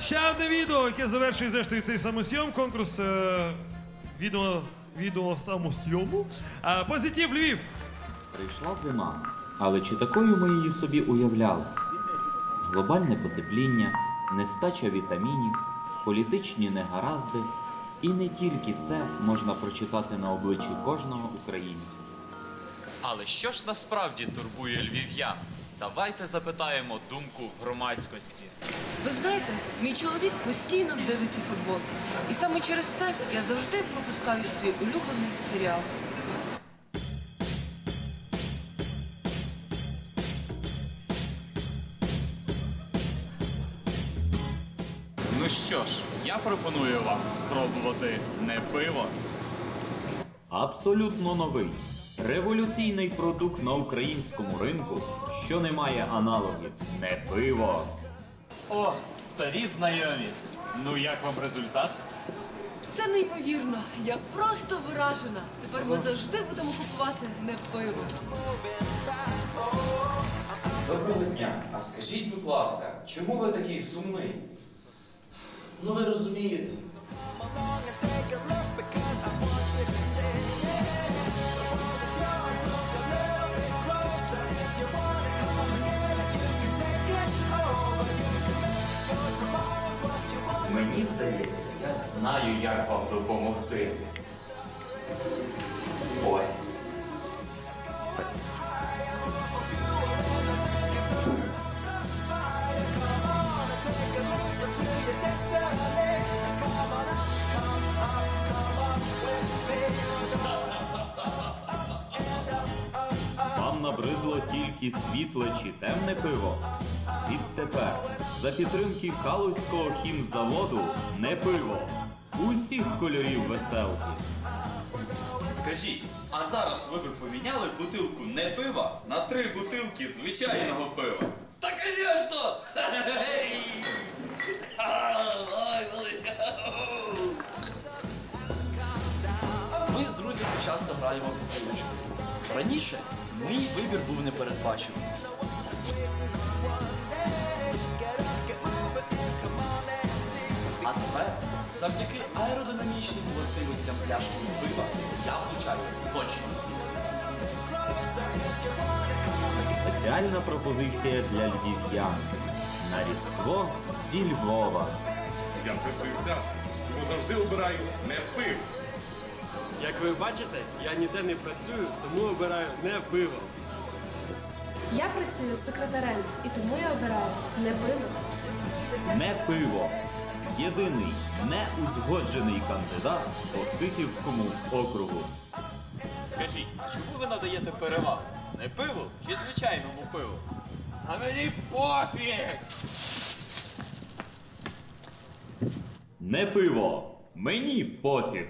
Ще одне відео, яке завершує зрештою цей самосйом, конкурс е, відео, відео самосйому. Е, Позитив Львів. Прийшла зима, але чи такою ми її собі уявляли? Глобальне потепління, нестача вітамінів, політичні негаразди. І не тільки це можна прочитати на обличчі кожного українця. Але що ж насправді турбує львів'ян? Давайте запитаємо думку громадськості. Ви знаєте, мій чоловік постійно дивиться футбол. І саме через це я завжди пропускаю свій улюблений серіал. Ну що ж, я пропоную вам спробувати не пиво. Абсолютно новий, революційний продукт на українському ринку, що не має аналогів. Не пиво. О, старі знайомі. Ну як вам результат? Це неймовірно. Я просто виражена. Тепер ми завжди будемо купувати не пиво. Доброго дня. А скажіть, будь ласка, чому ви такий сумний? Ну ви розумієте. Мені здається, я знаю, як вам допомогти. Ось. Вам набридло тільки світле чи темне пиво? Відтепер, за підтримки Калузького хімзаводу не пиво. Усіх кольорів веселки. Скажіть, а зараз ви б поміняли бутилку не пива на три бутилки звичайного пива? Та звісно! Ми з друзями часто граємо в бутилочку. Раніше мій вибір був непередбачений. Завдяки аеродинамічним властивостям пляшки пива, я влучаю точно в ціль. Спеціальна пропозиція для львів'ян. На Різдво зі Львова. Я працюю так, тому завжди обираю не пиво. Як ви бачите, я ніде не працюю, тому обираю не пиво. Я працюю секретарем, і тому я обираю не пиво. Не пиво. Єдиний неузгоджений кандидат по Сихівському округу. Скажіть, а чому ви надаєте перевагу? Не пиву чи звичайному пиву? А мені пофіг! Не пиво. Мені пофіг.